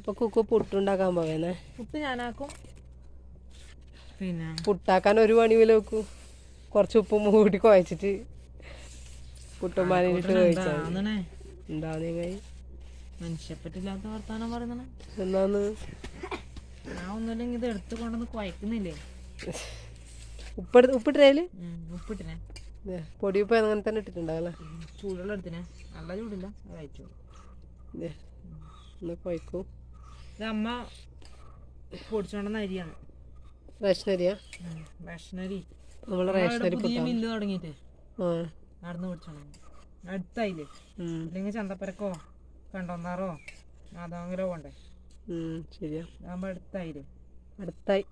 അപ്പൊ കുക്കു പുട്ടുണ്ടാക്കാൻ പോവേന്നെ. പുട്ട് ഞാനാക്കും. പിന്നെ? പുട്ടാക്കാൻ ഒരു പണി വില വെക്കൂ കുറച്ച് ഉപ്പും കൂട്ടി കുഴച്ചിട്ട് പുട്ടുമാനിട്ട് കഴിച്ചാൽ എന്താണേ ഉണ്ടാവുന്ന കൈ? മനുഷ്യപ്പറ്റില്ലാത്ത വർത്താനം പറയുന്നേ എന്നാന്ന് ഞാൻ ഒന്നുമില്ലെങ്കിൽ ഇത് എടുത്ത് കൊണ്ടൊന്ന് കുഴക്കുന്നില്ലേ? ഉപ്പ് ഉപ്പിട്ടേൽ ഉപ്പിട്ടിനെ. പൊടി ഉപ്പ് അങ്ങനെ തന്നെ ഇട്ടിട്ടുണ്ടാവല്ലേ? ചൂടുള്ള എടുത്തിനെ നല്ല ചൂടില്ല. അത് കഴിച്ചു ദേ, ഒന്ന് കുഴക്കൂ. ഇത് അമ്മ പൊടിച്ചോണ്ടെന്ന അരിയാണ്. റേഷനരിയാ? ഉം, റേഷനരി. നമ്മളെ നമ്മളവിടെ റേഷനരി പുതിയ മില്ല് തുടങ്ങിയിട്ട് നടന്ന് പൊടിച്ചോണം അടുത്തായില്ലേ? അല്ലെങ്കിൽ ചന്തപ്പരക്കോ കണ്ടോന്നാറോ മാതാവങ്കരോ പോണ്ടേ? ശരിയാ. ഇതാകുമ്പോ അടുത്തായില്ലേ? അടുത്തായി.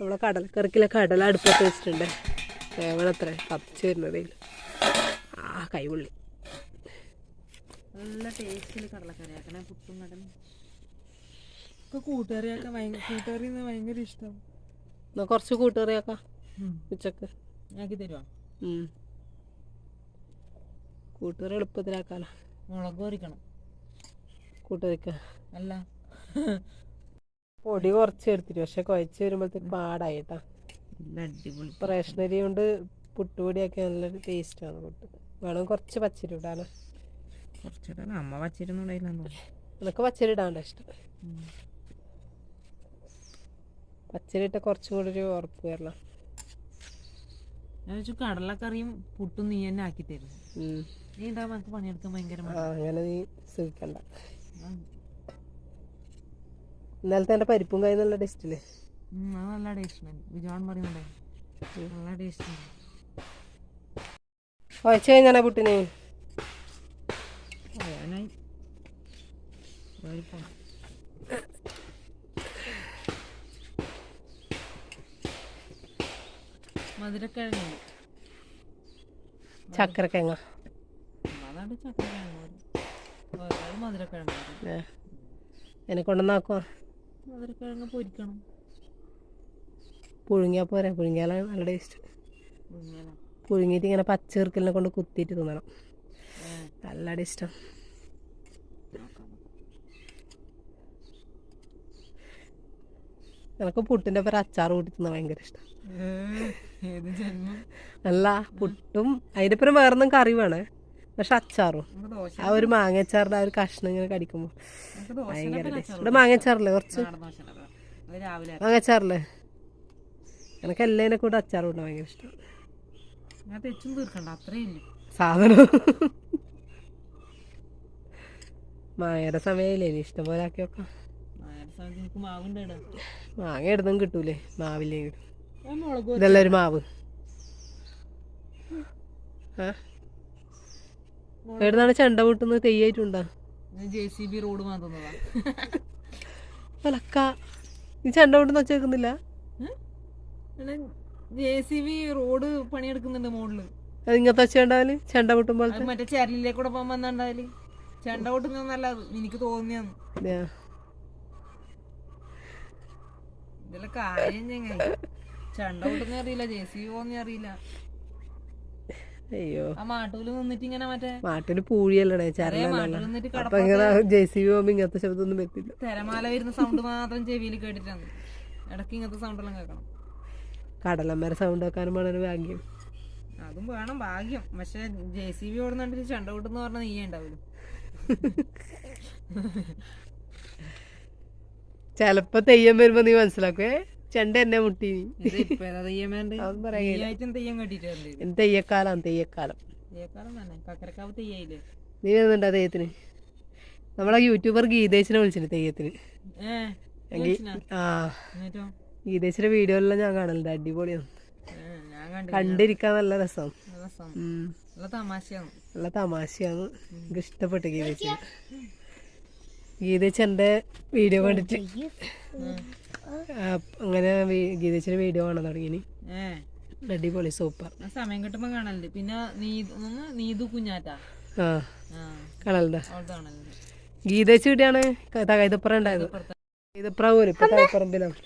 നമ്മളെ കടലക്കറിക്കിലെ കടല അടുപ്പത്ത് വെച്ചിട്ടുണ്ട്. കേവലത്ര കത്തിച്ച് വരുന്നതേ. ആ കൈപുള്ളി നല്ല ടേസ്റ്റിൽ കടലക്കറി ആക്കണേ പുട്ടും കടലും ഇപ്പൊ കൂട്ടുകറിയാക്കാൻ ഭയങ്കര കൂട്ടുകറി ഭയങ്കര ഇഷ്ടം. എന്നാ കുറച്ച് കൂട്ടുകറിയാക്കാം ഉച്ചയ്ക്ക്. ആക്കി തരുവ. കൂട്ടുകറി എളുപ്പത്തിലാക്കാലോ. മുളക് പൊരിക്കണം. കൂട്ടുകറിക്ക. അല്ല. പൊടി കുറച്ച് എടുത്തിട്ട് പക്ഷെ കുഴച്ച് വരുമ്പോഴത്തേക്ക് പാടായി കേട്ടാ അടിപൊളി റേഷനരി കൊണ്ട് പുട്ടുപൊടിയൊക്കെ നല്ലൊരു ടേസ്റ്റാണ് പുട്ട്. വേണം കുറച്ച് പച്ചരി ഇടാനോ. കുറച്ചിടല അമ്മ വച്ചിരുന്നു നിനക്ക് പച്ചരി ഇടാണ്ട ഇഷ്ടം പച്ചരിട്ട ഒരു ഉറപ്പ് വരണം. ഞാൻ കടലക്കറിയും പുട്ടും നീ തന്നെ ആക്കി തരും. നീ എന്താ നമുക്ക് പണിയെടുക്കാൻ ഭയങ്കര. അങ്ങനെ നീ ശ്രമിക്കണ്ട ഇന്നലത്തെ എന്റെ പരിപ്പും കായ നല്ല ടേസ്റ്റില്ലേ അല്ലേ അത് നല്ല ടേസ്റ്റ് വിജോൺ പറയുന്നുണ്ടേ. നല്ല ടേസ്റ്റ് ഉണ്ട് കുഴച്ച് പുട്ടിനെ പുട്ടിന്? പോണം മധുരക്കിഴങ്ങ്. അതാണ് ചക്കരക്കിഴങ്ങ്. മധുരക്കിഴങ്ങ്. എന്നെ മധുരക്കിഴങ്ങ് പൊരിക്കണം. പുഴുങ്ങിയാൽ പോരാ. പുഴുങ്ങിയാലാണ് നല്ല ടേസ്റ്റ്. പുഴുങ്ങിയിട്ട് ഇങ്ങനെ പച്ചീർക്കലിനെ കൊണ്ട് കുത്തിയിട്ട് തിന്നണം. നല്ല ടേസ്റ്റാ. എനിക്ക് പുട്ടിന്റെ ഒപ്പം അച്ചാർ കൂട്ടി തിന്നാൻ ഭയങ്കര ഇഷ്ടം. അല്ല പുട്ടും അതിന്റെ ഒപ്പം വേറൊന്നും കറി വേണേ. പക്ഷെ അച്ചാറും. ആ ഒരു മാങ്ങ അച്ചാറിന്റെ ആ ഒരു കഷ്ണം ഇങ്ങനെ കടിക്കുമ്പോ ഭയങ്കര ഇവിടെ മാങ്ങ അച്ചാറില്ലേ കുറച്ച്? നാടൻ ദോശ അത് രാവിലെ മാങ്ങ അച്ചാറില്ലേ എനിക്ക് എല്ലാതിനെ കൂടെ അച്ചാർ കൂട്ടാൻ ഭയങ്കര ഇഷ്ടം. സാധനം. മായയുടെ സമയമില്ലേ ഇഷ്ടം പോലെ ആക്കി വെക്കാം. മാങ്ങ ഇടുന്നും കിട്ടൂലേ? മാവില്ലേ? ഇതല്ല ഒരു മാവ്. എവിടുന്നാണ് ചെണ്ട പൊട്ടുന്നത്? തെയ്യായിട്ടുണ്ടാ? ജെ സി ബി റോഡ് മാറ്റുന്നതാ നീ ചെണ്ട പൊട്ടുന്ന വെച്ചേക്കുന്നില്ല ജെ സി ബി റോഡ് പണിയെടുക്കുന്നുണ്ട് മുകളിൽ അത് ഇങ്ങനത്തെ വെച്ചാൽ ചെണ്ട പൊട്ടുമ്പോൾ മറ്റേ ചരലിലേക്കൂടെ പോകാൻ വന്നാൽ ചെണ്ട പൊട്ടുന്നല്ല എനിക്ക് തോന്നിയാന്ന്. ഇതിലെ കാര്യം ചെങ്ങായി ചെണ്ട പൊട്ടുന്ന അറിയില്ല ജെ സി ബി പോകുന്ന അറിയില്ല. അയ്യോ. ആ മാട്ടൂൽ നിന്നിട്ട് ഇങ്ങനെ മറ്റേ മാട്ടൂൽ പൂഴിയല്ലേ അപ്പൊ കടപ്പ ഇങ്ങനെ ജെ സി ബി പോകുമ്പോ ഇങ്ങനത്തെ ശബ്ദമൊന്നും എത്തില്ല തിരമാല വരുന്ന സൗണ്ട് മാത്രം ചെവിയിൽ കേട്ടിട്ടാണ്. ഇടയ്ക്ക് ഇങ്ങനത്തെ സൗണ്ട് എല്ലാം കേൾക്കണം. കടലമ്മര സൗണ്ട് വെക്കാനും വളരെ ഭാഗ്യം. അതും വേണം ഭാഗ്യം. പക്ഷെ ജെ സി ബി ഓടുന്നുണ്ടെങ്കിൽ ചണ്ട കൂട്ടെന്ന് പറഞ്ഞാൽ നീയേ ഉണ്ടാവില്ല ചെലപ്പോ തെയ്യം വരുമ്പോ നീ മനസ്സിലാക്കുവേ. ചെണ്ട എന്നെ മുട്ടി നീ ഇത് ഇപ്പൊ ഏതാ തെയ്യമാണ്ട് അതൊന്നും പറയാ തെയ്യായിട്ടും തെയ്യം കെട്ടിട്ടുണ്ട് എന്ത് തെയ്യക്കാലം തെയ്യക്കാലം. നീ വരുന്നുണ്ടോ തെയ്യത്തിന്? നമ്മളെ യൂട്യൂബർ ഗീതേശിനെ വിളിച്ചിന് തെയ്യത്തിന്. ആ. ഗീതേശിന്റെ വീഡിയോയിലെല്ലാം ഞാൻ കാണലുണ്ട്. അടിപൊളിയാണ്. കണ്ടിരിക്കാൻ നല്ല രസം. നല്ല തമാശയാണ്. എനിക്ക് ഇഷ്ടപ്പെട്ടു ഗീതേച്ചിന് ഗീതേച്ചി എന്റെ വീഡിയോ കണ്ടിട്ട്. അങ്ങനെ ഗീതച്ചന്റെ വീഡിയോ കാണാൻ തുടങ്ങി അടിപൊളി സൂപ്പർ. സമയം കിട്ടുമ്പോ കാണലുണ്ട്. പിന്നെ നീതു കുഞ്ഞാറ്റാ? ആ. കാണലുണ്ട്? ഗീതേച്ചി തകൈതപ്പുറം ഉണ്ടായത്. തകൈതപ്പുറ പോലും ഇപ്പൊ തകപ്പറമ്പിലാണ്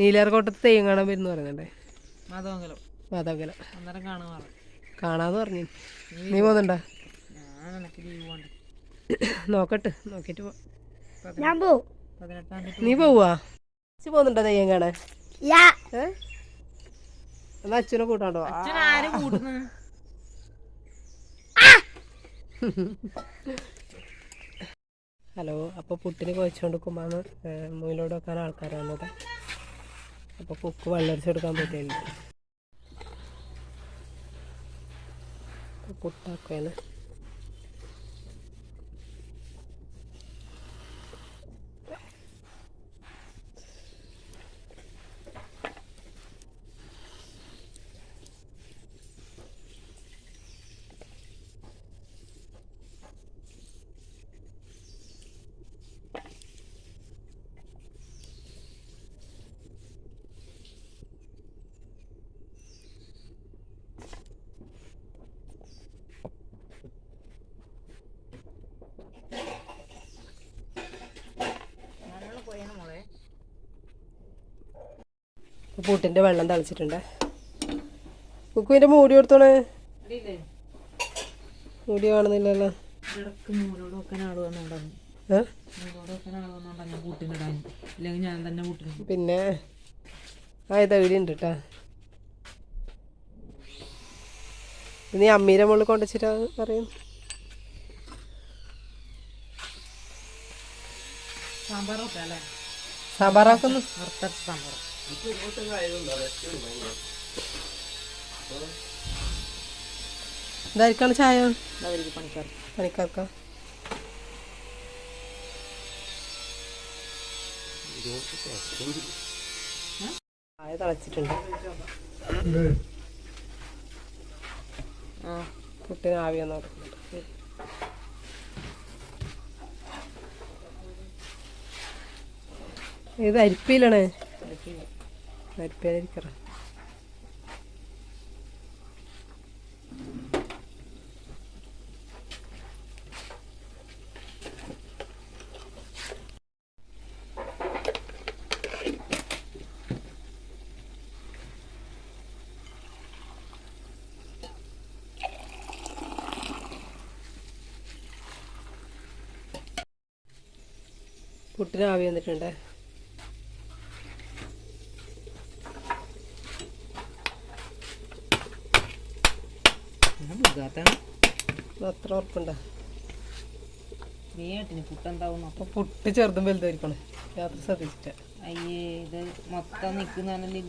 നീലേർക്കോട്ടത്ത് തെയ്യം കാണാൻ വരുന്നു പറയുന്നുണ്ടേ. മാധവങ്കലം. പറഞ്ഞു കാണാന്ന് പറഞ്ഞു. നീ പോകുന്നുണ്ടോ? നോക്കട്ടെ നോക്കിയിട്ട് പോ. ഞാൻ പോവും നീ പോവാ? അച്ഛൻ പോകുന്നുണ്ടോ തെയ്യം കാണാൻ? എന്നാ അച്ഛനെ കൂട്ടാണ്ടോ? അച്ഛൻ ആരും കൂട്ടുന്നു? ഹലോ അപ്പോൾ പുട്ടിന് കുഴച്ചുകൊണ്ട് കുമ്മാന്ന് മുയിലോട് വെക്കാൻ ആൾക്കാർ വന്നത്. അപ്പോൾ കുക്ക് വെള്ളരിച്ച് കൊടുക്കാൻ പറ്റിയില്ല? പുട്ടാക്കുവാണ്. പുട്ടിന്റെ വെള്ളം തളിച്ചിട്ടുണ്ട്. കുക്കുവിന്റെ മൂടി കൊടുത്തോണേ മൂടി കാണുന്നില്ലല്ലോ. പിന്നെ ആ ഇത് ഇവിടെ ഉണ്ട് കേട്ടാ നീ അമ്മീരെ മുകളിൽ കൊണ്ടുവച്ചിട്ടാ പറയും സാമ്പാർ. ഇതായിരിക്കാണ് ചായ? പണിക്കാർക്ക? ചായ തിളച്ചിട്ടുണ്ട്. ആ പുട്ടിന് ആവിയെന്ന് പറഞ്ഞിട്ടുണ്ട് ഇത് അരിപ്പിയിലാണ്. അരിപ്പയിലിരിക്കറ പുട്ടിന് ആവി വന്നിട്ടുണ്ട് ഞാൻ മുഖാത്താണ് ഇത് അത്ര ഉറപ്പുണ്ടോ? വേട്ടിന് പുട്ടുണ്ടാവും അപ്പൊ പുട്ട് ചെറുതും വലുതായിരിക്കണം. രാത്രി ശ്രദ്ധിച്ചിട്ട്. അയ്യേ ഇത് മൊത്തം നിൽക്കുന്നതാണല്ലോ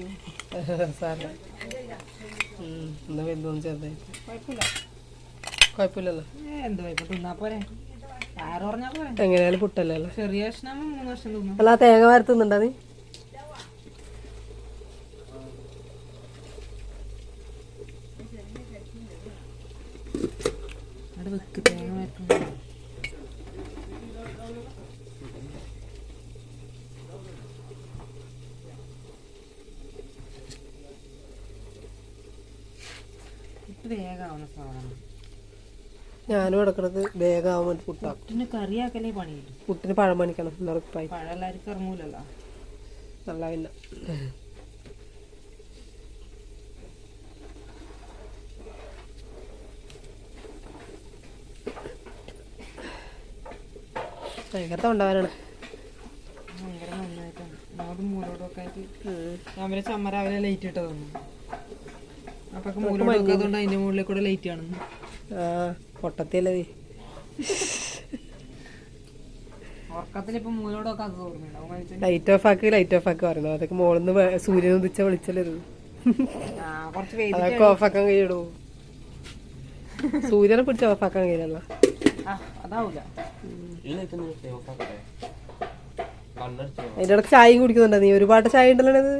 ഇന്ന് വലുതൊന്നും ചെറുതായിട്ട്. കുഴപ്പമില്ല കുഴപ്പമില്ലല്ലോ എന്തോ തിന്നാ പോരെ. എങ്ങനെയാലും പുട്ടല്ലേ ചെറിയ കഷ്ണം മൂന്ന് വർഷം തിന്നും. അല്ല തേങ്ങ വരത്തുന്നുണ്ടോ നീ? അവിടെ വെക്ക് തേങ്ങ സാധനം. ഞാനും എടുക്കണത് വേഗം ആവാൻ വേണ്ടി പുട്ടാക്കും പുട്ടിന് കറിയാക്കലേ പണിയില്ല. പുട്ടിന് പഴം പണിക്കണം പഴം എല്ലാവർക്കും ഇറങ്ങൂലല്ലോ. നല്ല പിന്നെ ഭയങ്കര തൊണ്ടവനാണ് ഭയങ്കര നന്നായിട്ടാണ്. മൂലോടൊക്കെ ആയിട്ട് ഞാൻ വരെ ചമ്മ രാവിലെ ലൈറ്റ് ഇട്ട് തന്നു അപ്പൊ അതിന്റെ മുകളിൽ കൂടെ ലൈറ്റ് കാണുന്നു ആ പൊട്ടത്തിയല്ലേ ലൈറ്റ് ഓഫ് ആക്കി ലൈറ്റ് ഓഫ് ആക്കി പറയുന്നു അതൊക്കെ മോളിന്ന് സൂര്യൻ ഉദിച്ച വെളിച്ചല്ലേ കുറച്ച് വെയിൽ അതൊക്കെ ഓഫ് ആക്കാൻ കഴിയുള്ളൂ. സൂര്യനെ പിടിച്ച് ഓഫ് ആക്കാൻ അതാവൂല അതിന്റെ ഇടയ്ക്ക് ചായയും കുടിക്കുന്നുണ്ടോ നീ. ഒരുപാട് ചായ ഉണ്ടല്ലോ ഇത്?